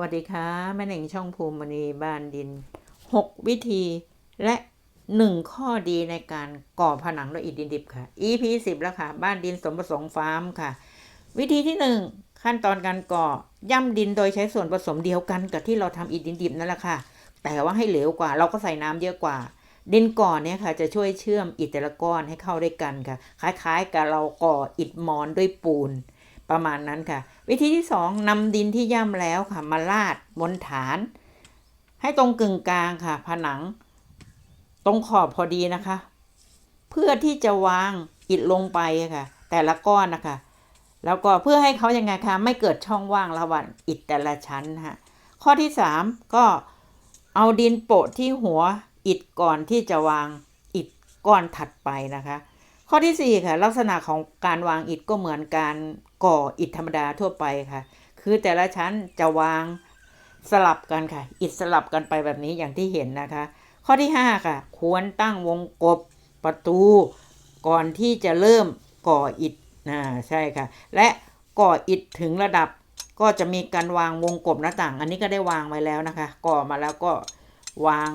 วัสดีค่ะแม่เหน่งช่องภูมิมณีบ้านดิน 6 วิธีและ 1 ข้อดีในการก่อผนังด้วยอิฐดินดิบค่ะ EP 10 แล้วค่ะ บ้านดินสมประสงค์ฟาร์มค่ะ วิธีที่ 1 ขั้นตอนการก่อย่ำดินโดยใช้ส่วนผสมเดียวกันกับที่เราทำอิฐดินดิบนั่นแหละค่ะ แต่ว่าให้เหลวกว่า เราก็ใส่น้ำเยอะกว่า ดินก่อนเนี่ยค่ะ จะช่วยเชื่อมอิฐแต่ละก้อนให้เข้าด้วยกันค่ะ คล้ายๆ กับเราก่ออิฐมอนด้วยปูน ประมาณนั้นค่ะ วิธีที่สองนำดินที่ย่ำแล้วค่ะ มาลาดบนฐาน ให้ตรงกึ่งกลางค่ะ ผนัง ตรงขอบพอดีนะคะ เพื่อที่จะวางอิฐลงไปค่ะ แต่ละก้อนนะคะ แล้วก็เพื่อให้เขายังไงคะไม่เกิดช่องว่างระหว่างอิฐแต่ละชั้นฮะข้อที่สามก็เอาดินโปะที่หัวอิฐก่อนที่จะวางอิฐก้อนถัดไปนะคะ ข้อที่สี่ค่ะ ลักษณะของการวางอิฐก็เหมือนการ ก่ออิฐธรรมดาทั่วไปค่ะ คือแต่ละชั้นจะวางสลับกันค่ะ อิฐสลับกันไปแบบนี้อย่างที่เห็นนะคะ ข้อที่ห้าค่ะ ควรตั้งวงกบประตู ก่อนที่จะเริ่มก่ออิฐอ่าใช่ค่ะ และก่ออิฐถึงระดับก็จะมีการวางวงกบหน้าต่าง อันนี้ก็ได้วางไว้แล้วนะคะ ก่อมาแล้วก็วาง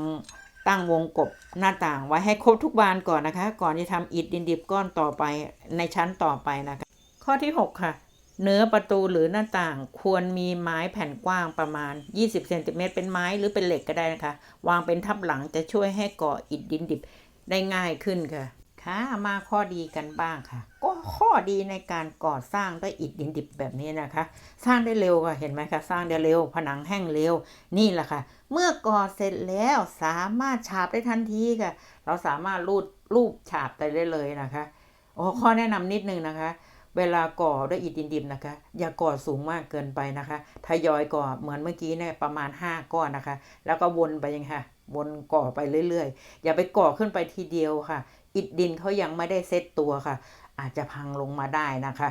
ตั้งวงกบหน้าต่างไว้ให้ครบทุกบานก่อนนะคะ ก่อนที่ทำอิฐดินดิบก้อนต่อไปในชั้นต่อไปนะคะ ข้อที่ 6 ค่ะ เนื้อประตูหรือหน้าต่างควรมีไม้แผ่นกว้างประมาณ 20เซนติเมตรเป็นไม้หรือเป็นเหล็กก็ได้นะคะ วางเป็นทับหลังจะช่วยให้ก่ออิฐดินดิบได้ง่ายขึ้นค่ะค่ะมาข้อดีกันบ้างค่ะ ก็ข้อดีในการก่อสร้างด้วยอิฐดินดิบแบบนี้นะคะ สร้างได้เร็วค่ะเห็นไหมคะสร้างได้เร็ว ผนังแห้งเร็วนี่แหละค่ะ เมื่อก่อเสร็จแล้วสามารถฉาบได้ทันทีค่ะ เราสามารถรูดรูปฉาบไปได้เลยนะคะโอ้ข้อแนะนำนิดนึงนะคะ เวลาก่อด้วยอิฐดินดิบนะคะ อย่าก่อสูงมากเกินไปนะคะทยอยก่อเหมือนเมื่อกี้เนี่ยประมาณ 5 ก้อนนะคะ แล้วก็วนไปยังค่ะวนก่อไปเรื่อยๆ อย่าไปก่อขึ้นไปทีเดียวค่ะ อิฐดินเขายังไม่ได้เซตตัวค่ะ อาจจะพังลงมาได้นะคะ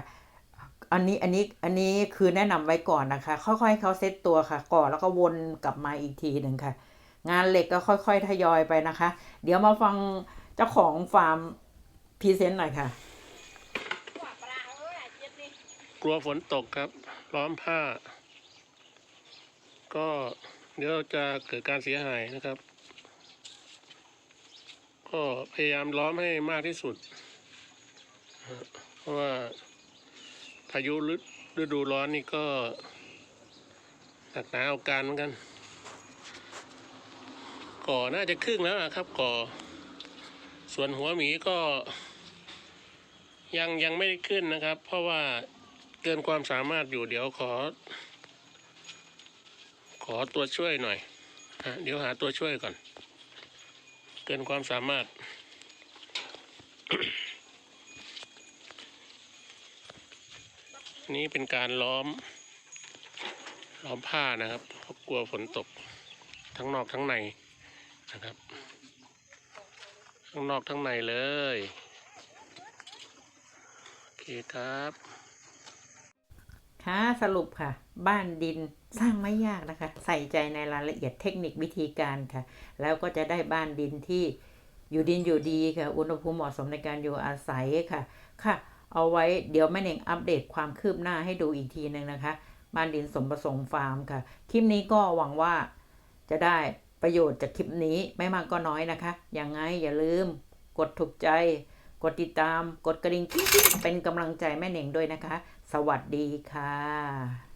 อันนี้อันนี้อันนี้คือแนะนำไว้ก่อนนะคะ ค่อยๆเขาเซตตัวค่ะ ก่อแล้วก็วนกลับมาอีกทีหนึ่งค่ะ งานเหล็กก็ค่อยๆทยอยไปนะคะ เดี๋ยวมาฟังเจ้าของฟาร์มพรีเซนต์หน่อยค่ะ กลัวฝนตกครับ ล้อมผ้า ก็เดี๋ยวจะเกิดการเสียหายนะครับ ก็พยายามล้อมให้มากที่สุด เพราะว่าพายุฤฤดูร้อนนี่ก็หนักหนาเอาการเหมือนกัน ก่อน่าจะครึ่งแล้วนะครับ ก่อ ส่วนหัวหมีก็ยังยังไม่ได้ขึ้นนะครับ เพราะว่า เกินความสามารถอยู่เดี๋ยวขอ ขอตัวช่วยหน่อยฮะเดี๋ยวหาตัวช่วยก่อน เกินความสามารถ นี่เป็นการล้อม ล้อมผ้านะครับเพราะกลัวฝนตก ทั้งนอกทั้งในนะครับ ทั้งนอกทั้งในเลย โอเคครับ คะสรุปค่ะ บ้านดินสร้างไม่ยากนะคะ ใส่ใจในรายละเอียดเทคนิควิธีการค่ะ แล้วก็จะได้บ้านดินที่อยู่ดินอยู่ดีค่ะ อุณหภูมิเหมาะสมในการอยู่อาศัยค่ะค่ะ เอาไว้เดี๋ยวแม่เน่งอัปเดตความคืบหน้าให้ดูอีกทีหนึ่งนะคะ บ้านดินสมประสงค์ฟาร์มค่ะ คลิปนี้ก็หวังว่าจะได้ประโยชน์จากคลิปนี้ไม่มากก็น้อยนะคะยังไงอย่าลืม กดถูกใจ กดติดตาม กดกระดิ่งเป็นกำลังใจแม่เน่งด้วยนะคะ สวัสดีค่ะ